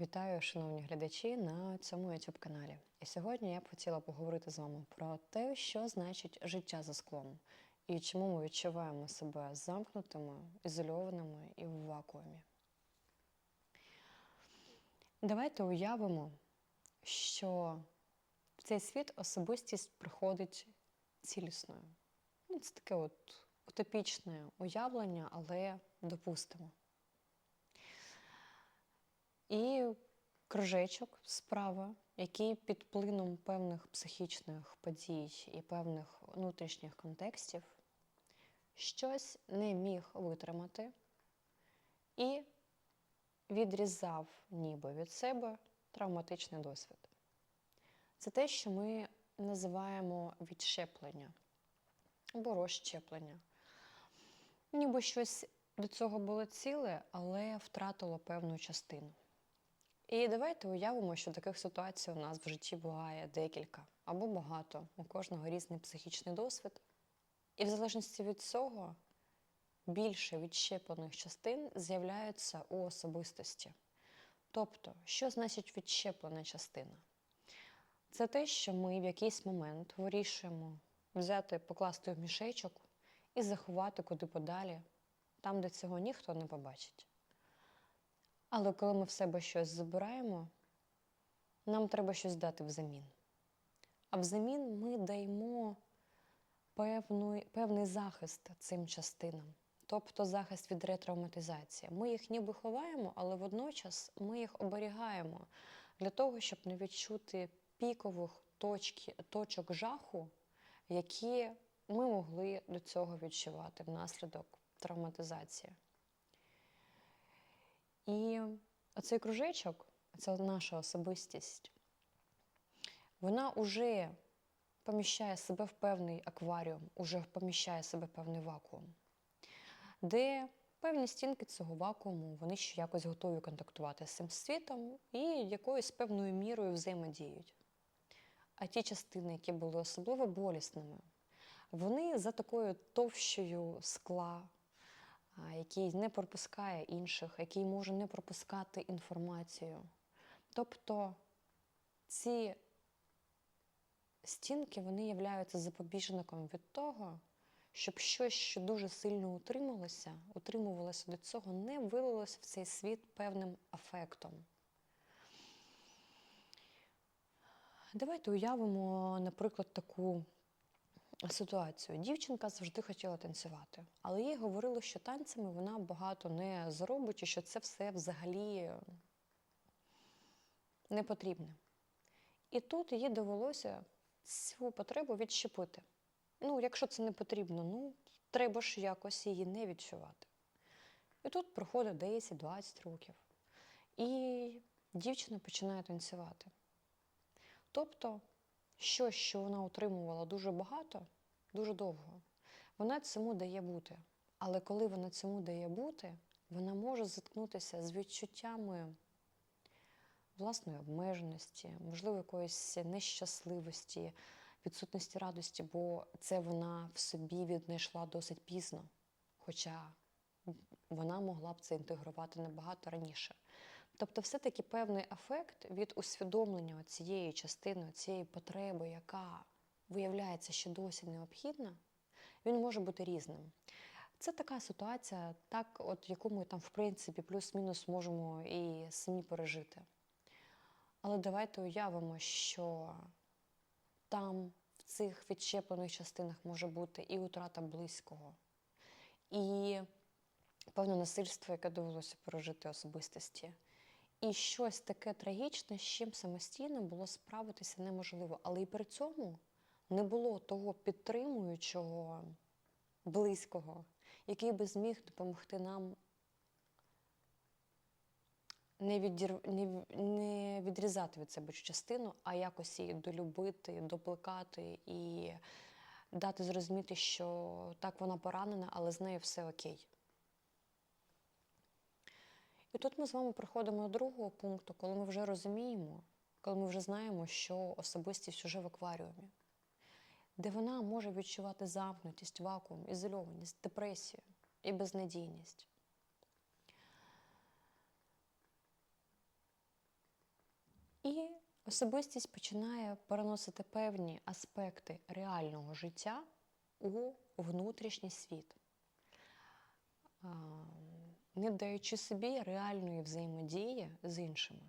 Вітаю, шановні глядачі, на цьому youtube каналі. І сьогодні я б хотіла поговорити з вами про те, що значить життя за склом, і чому ми відчуваємо себе замкнутими, ізольованими і в вакуумі. Давайте уявимо, що в цей світ особистість приходить цілісною. Ну, це таке от утопічне уявлення, але допустимо. І кружечок справа, який під вплином певних психічних подій і певних внутрішніх контекстів щось не міг витримати і відрізав ніби від себе травматичний досвід. Це те, що ми називаємо відщеплення або розщеплення. Ніби щось до цього було ціле, але втратило певну частину. І давайте уявимо, що таких ситуацій у нас в житті буває декілька або багато, у кожного різний психічний досвід. І в залежності від цього більше відщеплених частин з'являються у особистості. Тобто, що значить відщеплена частина? Це те, що ми в якийсь момент вирішуємо взяти, покласти в мішечок і заховати куди подалі, там, де цього ніхто не побачить. Але коли ми в себе щось забираємо, нам треба щось дати взамін. А взамін ми даємо певний, певний захист цим частинам, тобто захист від ретравматизації. Ми їх ніби ховаємо, але водночас ми їх оберігаємо для того, щоб не відчути пікових точки, точок жаху, які ми могли до цього відчувати внаслідок травматизації. І оцей кружечок, це наша особистість, вона вже поміщає себе в певний акваріум, уже поміщає себе в певний вакуум, де певні стінки цього вакууму вони ще якось готові контактувати з цим світом і якоюсь певною мірою взаємодіють. А ті частини, які були особливо болісними, вони за такою товщою скла, який не пропускає інших, який може не пропускати інформацію. Тобто ці стінки вони являються запобіжником від того, щоб щось, що дуже сильно утрималося, утримувалося до цього, не вилилося в цей світ певним афектом. Давайте уявимо, наприклад, таку ситуацію. Дівчинка завжди хотіла танцювати, але їй говорили, що танцями вона багато не заробить і що це все взагалі не потрібне. І тут їй довелося цю потребу відщепити. Ну, якщо це не потрібно, ну треба ж якось її не відчувати. І тут проходить 10-20 років. І дівчина починає танцювати. Тобто, щось, що вона отримувала дуже багато, дуже довго, вона цьому дає бути. Але коли вона цьому дає бути, вона може зіткнутися з відчуттями власної обмеженості, можливо, якоїсь нещасливості, відсутності радості, бо це вона в собі віднайшла досить пізно. Хоча вона могла б це інтегрувати набагато раніше. Тобто, все-таки певний ефект від усвідомлення цієї частини, цієї потреби, яка виявляється, що досі необхідна, він може бути різним. Це така ситуація, так, от, яку ми там, в принципі, плюс-мінус можемо і самі пережити. Але давайте уявимо, що там, в цих відщеплених частинах, може бути і утрата близького, і певне насильство, яке довелося пережити особистості. І щось таке трагічне, з чим самостійно було справитися неможливо. Але і при цьому не було того підтримуючого близького, який би зміг допомогти нам не, відір... не... не відрізати від себе частину, а якось її долюбити, доплекати і дати зрозуміти, що так вона поранена, але з нею все окей. Тут ми з вами приходимо до другого пункту, коли ми вже розуміємо, коли ми вже знаємо, що особистість вже в акваріумі, де вона може відчувати замкнутість, вакуум, ізольованість, депресію і безнадійність. І особистість починає переносити певні аспекти реального життя у внутрішній світ, не даючи собі реальної взаємодії з іншими.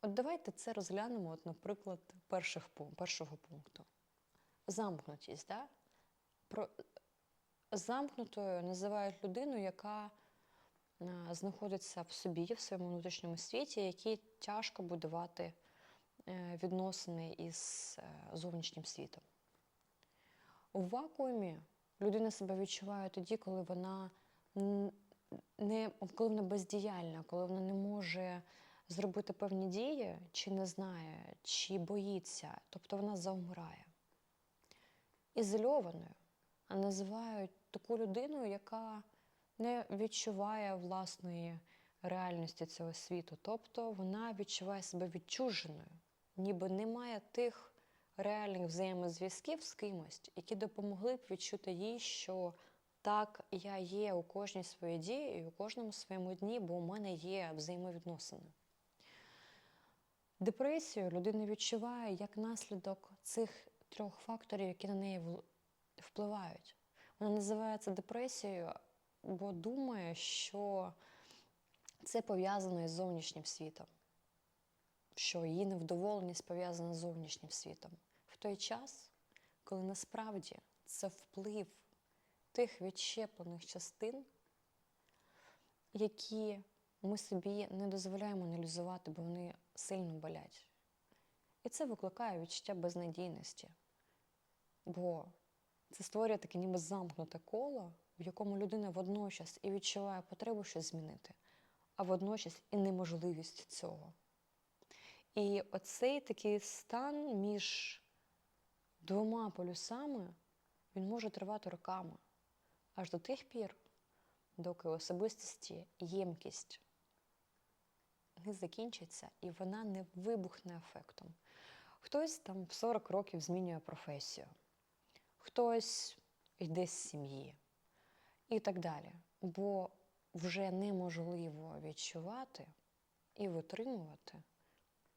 От давайте це розглянемо, от, наприклад, перших, першого пункту. Замкнутість. Да? Про... Замкнутою називають людину, яка е, знаходиться в собі, в своєму внутрішньому світі, якій тяжко будувати е, відносини із е, зовнішнім світом. У вакуумі людина себе відчуває тоді, коли вона не коли вона бездіяльна, коли вона не може зробити певні дії, чи не знає, чи боїться, тобто вона завмирає. Ізольованою а називають таку людину, яка не відчуває власної реальності цього світу. Тобто вона відчуває себе відчуженою, ніби немає тих реальних взаємозв'язків з кимось, які допомогли б відчути їй, що так, я є у кожній своїй дії і у кожному своєму дні, бо у мене є взаємовідносини. Депресію людина відчуває як наслідок цих трьох факторів, які на неї впливають. Вона називає це депресією, бо думає, що це пов'язано із зовнішнім світом, що її невдоволеність пов'язана з зовнішнім світом. В той час, коли насправді це вплив тих відщеплених частин, які ми собі не дозволяємо аналізувати, бо вони сильно болять. І це викликає відчуття безнадійності. Бо це створює таке ніби замкнуте коло, в якому людина водночас і відчуває потребу щось змінити, а водночас і неможливість цього. І оцей такий стан між двома полюсами він може тривати роками, аж до тих пір, доки особистості ємкість не закінчиться і вона не вибухне ефектом. Хтось там в 40 років змінює професію, хтось йде з сім'ї і так далі. Бо вже неможливо відчувати і витримувати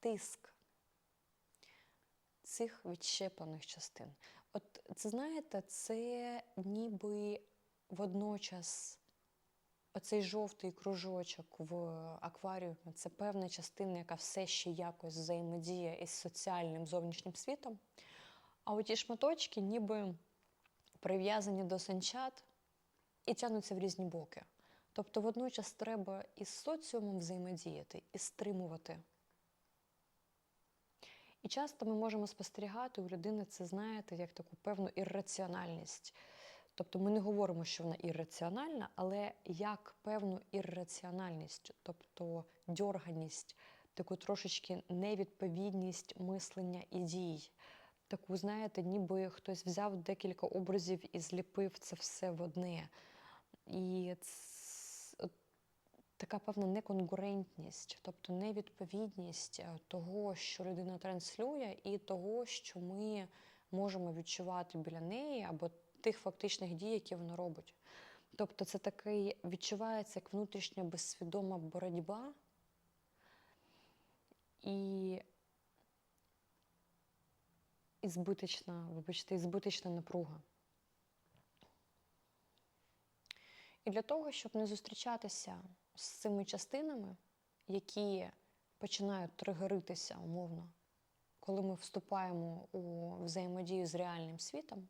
тиск цих відщеплених частин. От це знаєте, це ніби водночас оцей жовтий кружочок в акваріумі це певна частина, яка все ще якось взаємодіє із соціальним зовнішнім світом. А оті шматочки ніби прив'язані до санчат і тягнуться в різні боки. Тобто водночас треба із соціумом взаємодіяти і стримувати. І часто ми можемо спостерігати у людини це, знаєте, як таку певну ірраціональність. Тобто ми не говоримо, що вона ірраціональна, але як певну ірраціональність, тобто дьорганість, таку трошечки невідповідність мислення і дій. Таку, знаєте, ніби хтось взяв декілька образів і зліпив це все в одне. І ц- така певна неконгурентність, тобто невідповідність е, того, що людина транслює, і того, що ми можемо відчувати біля неї, або тих фактичних дій, які вона робить. Тобто це такий відчувається як внутрішня безсвідома боротьба. І, і збиточна, вибачте, і збиточна напруга. І для того, щоб не зустрічатися з цими частинами, які починають тригеритися умовно, коли ми вступаємо у взаємодію з реальним світом,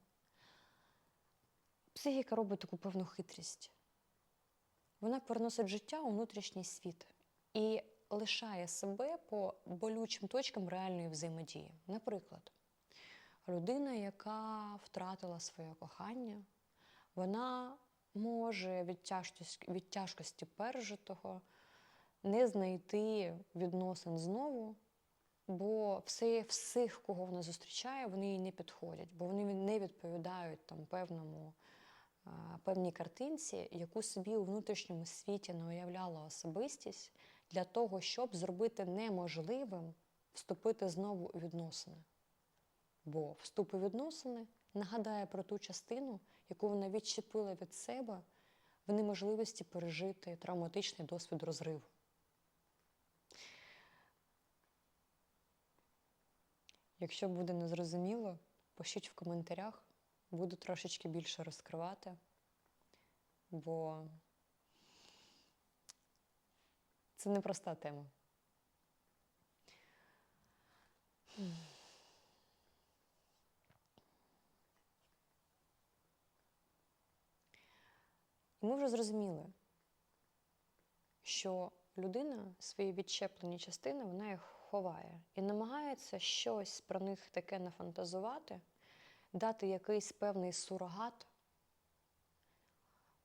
психіка робить таку певну хитрість. Вона переносить життя у внутрішній світ і лишає себе по болючим точкам реальної взаємодії. Наприклад, людина, яка втратила своє кохання, вона може від тяжкості, від тяжкості пережитого не знайти відносин знову, бо все, всіх, кого вона зустрічає, вони їй не підходять, бо вони не відповідають там певному, певній картинці, яку собі у внутрішньому світі не уявляла особистість для того, щоб зробити неможливим вступити знову у відносини. Бо вступ у відносини нагадає про ту частину, яку вона відчепила від себе в неможливості пережити травматичний досвід розриву. Якщо буде незрозуміло, пишіть в коментарях, буду трошечки більше розкривати, бо це непроста тема. Ми вже зрозуміли, що людина свої відчеплені частини вона їх ховає і намагається щось про них таке нафантазувати, дати якийсь певний сурогат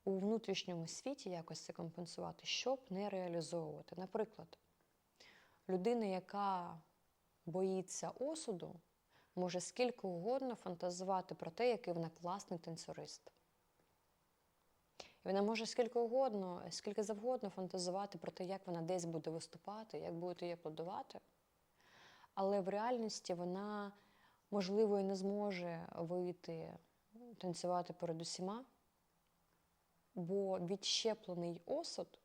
у внутрішньому світі, якось це компенсувати, щоб не реалізовувати. Наприклад, людина, яка боїться осуду, може скільки угодно фантазувати про те, який вона класний танцюрист. І вона може скільки угодно, скільки завгодно фантазувати про те, як вона десь буде виступати, як будуть її аплодувати. Але в реальності вона, можливо, і не зможе вийти танцювати перед усіма, бо відщеплений осуд,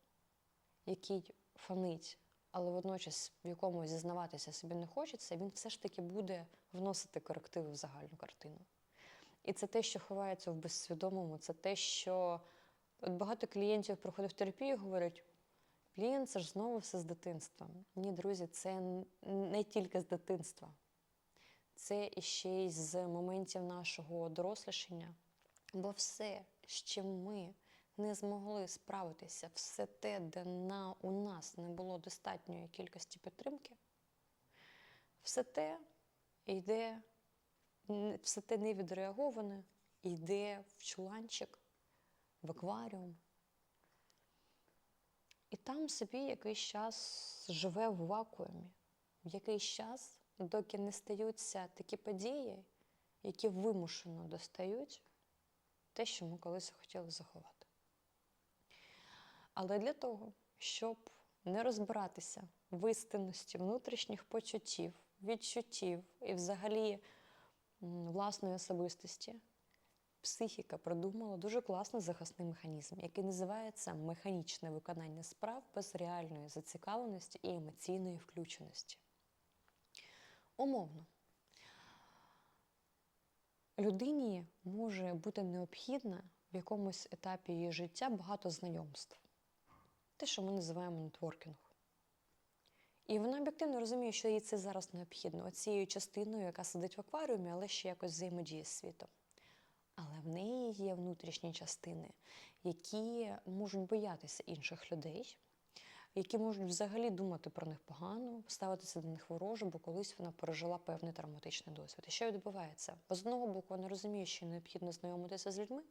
який фанить, але водночас в якомусь зізнаватися собі не хочеться, він все ж таки буде вносити корективи в загальну картину. І це те, що ховається в безсвідомому, це те, що От багато клієнтів проходив терапію, говорять, клієнт це ж знову все з дитинства. Ні, друзі, це не тільки з дитинства, це іще й з моментів нашого дорослішання. Бо все, з чим ми не змогли справитися, все те, де на, у нас не було достатньої кількості підтримки, все те йде, все те не відреаговане, йде в чуланчик в акваріум. І там собі якийсь час живе в вакуумі, якийсь час, доки не стаються такі події, які вимушено достають те, що ми колись хотіли заховати. Але для того, щоб не розбиратися в істинності внутрішніх почуттів, відчуттів і взагалі власної особистості, психіка придумала дуже класний захисний механізм, який називається механічне виконання справ без реальної зацікавленості і емоційної включеності. Умовно, людині може бути необхідно в якомусь етапі її життя багато знайомств. Те, що ми називаємо нетворкінг. І вона об'єктивно розуміє, що їй це зараз необхідно, оцією частиною, яка сидить в акваріумі, але ще якось взаємодіє з світом. Але в неї є внутрішні частини, які можуть боятися інших людей, які можуть взагалі думати про них погано, ставитися до них вороже, бо колись вона пережила певний травматичний досвід. І що відбувається? З одного боку, вона розуміє, що необхідно знайомитися з людьми,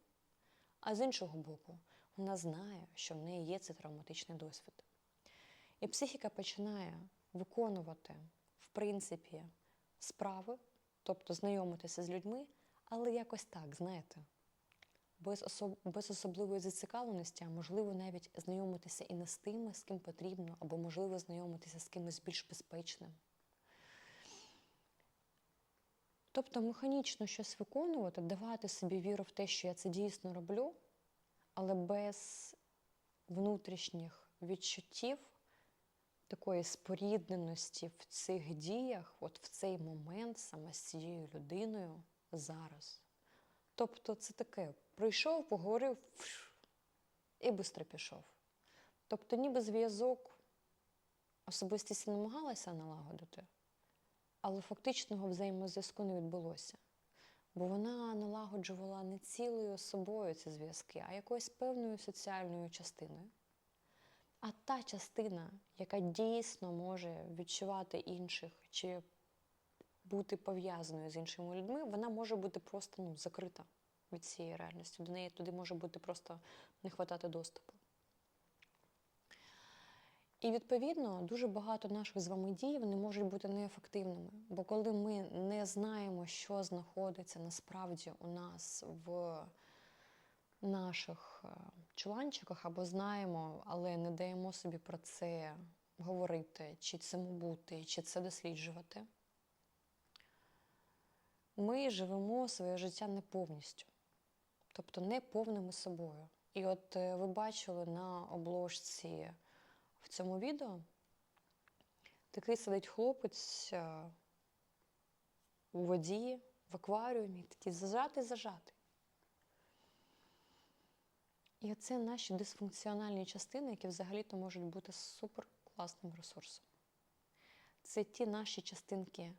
а з іншого боку, вона знає, що в неї є цей травматичний досвід. І психіка починає виконувати, в принципі, справи, тобто знайомитися з людьми. Але якось так, знаєте, без особ... без особливої зацікавленості, а можливо, навіть знайомитися і не з тими, з ким потрібно, або, можливо, знайомитися з кимось більш безпечним. Тобто механічно щось виконувати, давати собі віру в те, що я це дійсно роблю, але без внутрішніх відчуттів, такої спорідненості в цих діях, от в цей момент саме з цією людиною зараз. Тобто це таке: прийшов, поговорив і швидко пішов. Тобто, ніби зв'язок особистість намагалася налагодити, але фактичного взаємозв'язку не відбулося. Бо вона налагоджувала не цілою собою ці зв'язки, а якоюсь певною соціальною частиною. А та частина, яка дійсно може відчувати інших чи бути пов'язаною з іншими людьми, вона може бути просто ну, закрита від цієї реальності. До неї туди може бути просто не хватати доступу. І відповідно дуже багато наших з вами дій вони можуть бути неефективними. Бо коли ми не знаємо, що знаходиться насправді у нас в наших е, чуланчиках, або знаємо, але не даємо собі про це говорити, чи цьому бути, чи це досліджувати, ми живемо своє життя не повністю, тобто не повними собою. І от е, ви бачили на обложці в цьому відео такий сидить хлопець, е, у воді, в акваріумі, такий зажатий, зажатий. І оце наші дисфункціональні частини, які взагалі-то можуть бути супер класним ресурсом. Це ті наші частинки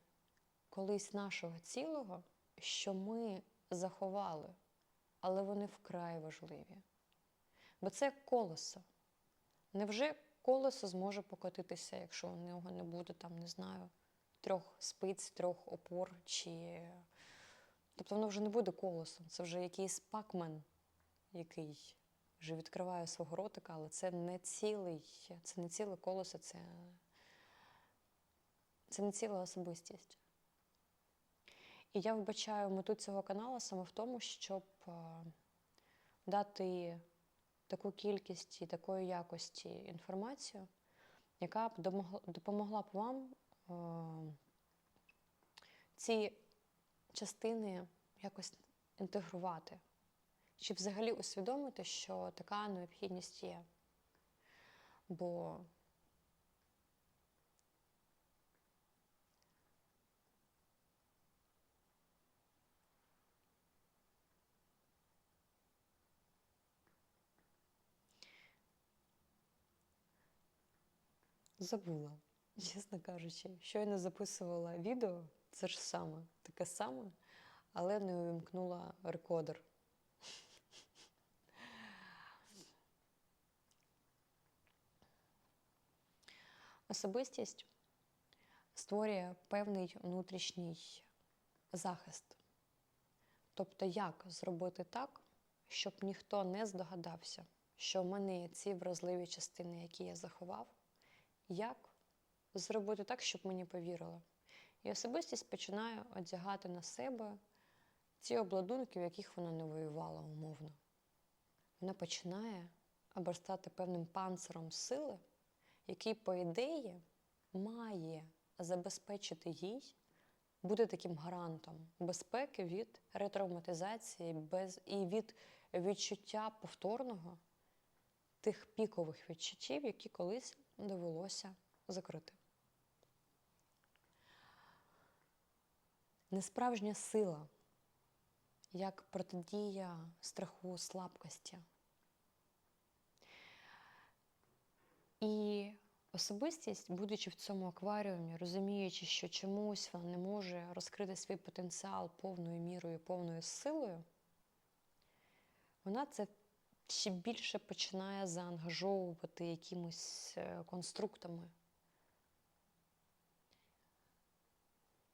колись нашого цілого, що ми заховали, але вони вкрай важливі. Бо це колесо. Невже колесо зможе покотитися, якщо у нього не буде там, не знаю, трьох спиць, трьох опор, чи. Тобто воно вже не буде колесом, це вже якийсь пакмен, який вже відкриває свого ротика, але це не цілий, це не ціле колесо, це, це не ціла особистість. І я вбачаю мету цього каналу саме в тому, щоб е, дати таку кількість і такої якості інформацію, яка б допомогла б вам е, ці частини якось інтегрувати, чи взагалі усвідомити, що така необхідність є. Бо забула, чесно кажучи, щойно записувала відео, це ж саме, таке саме, але не увімкнула рекодер. Особистість створює певний внутрішній захист. Тобто, як зробити так, щоб ніхто не здогадався, що в мене є ці вразливі частини, які я заховав, як зробити так, щоб мені повірили. І особистість починає одягати на себе ці обладунки, в яких вона не воювала умовно. Вона починає обростати певним панциром сили, який, по ідеї, має забезпечити їй бути таким гарантом безпеки від ретравматизації без, і від відчуття повторного тих пікових відчуттів, які колись довелося закрити. Несправжня сила, як протидія страху, слабкості. І особистість, будучи в цьому акваріумі, розуміючи, що чомусь вона не може розкрити свій потенціал повною мірою, повною силою, вона це ще більше починає заангажовувати якимось е, конструктами,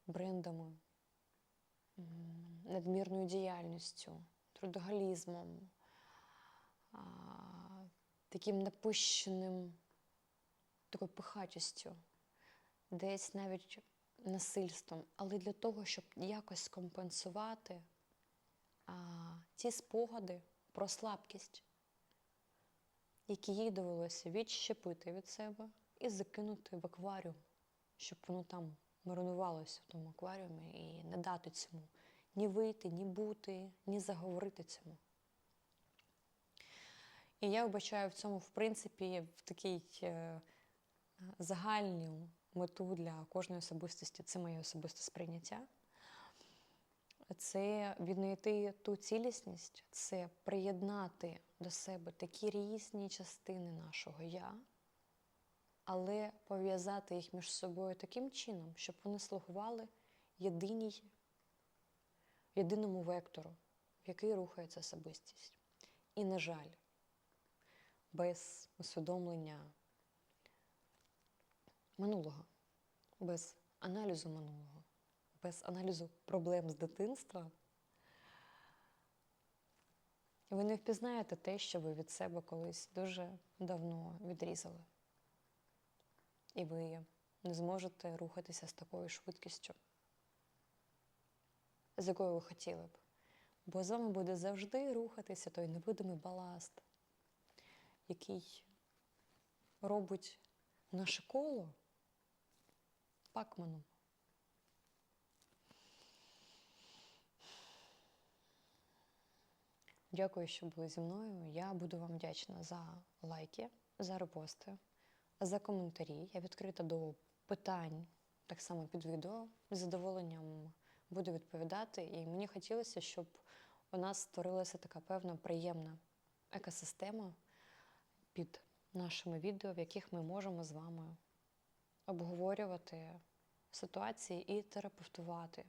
брендами, надмірною діяльністю, трудоголізмом, таким напущеним, такою пихатістю, десь навіть насильством, але для того, щоб якось компенсувати а, ті спогади про слабкість, які їй довелося відщепити від себе і закинути в акваріум, щоб воно там маринувалося в тому акваріумі і не дати цьому ні вийти, ні бути, ні заговорити цьому. І я вбачаю в цьому, в принципі, в такій е, загальну мету для кожної особистості це моє особисте сприйняття. Це віднайти ту цілісність, це приєднати до себе такі різні частини нашого я, але пов'язати їх між собою таким чином, щоб вони слугували єдиній, єдиному вектору, в який рухається особистість. І, на жаль, без усвідомлення минулого, без аналізу минулого, без аналізу проблем з дитинства, ви не впізнаєте те, що ви від себе колись дуже давно відрізали. І ви не зможете рухатися з такою швидкістю, з якою ви хотіли б. Бо з вами буде завжди рухатися той невидимий баласт, який робить наше коло пакманом. Дякую, що були зі мною. Я буду вам вдячна за лайки, за репости, за коментарі. Я відкрита до питань так само під відео. З задоволенням буду відповідати. І мені хотілося, щоб у нас створилася така певна приємна екосистема під нашими відео, в яких ми можемо з вами обговорювати ситуації і терапевтувати,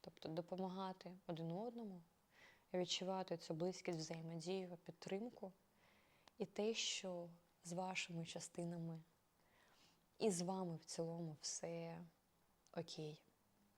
тобто допомагати один одному, відчувати цю близькість, взаємодію, підтримку і те, що з вашими частинами і з вами в цілому все окей.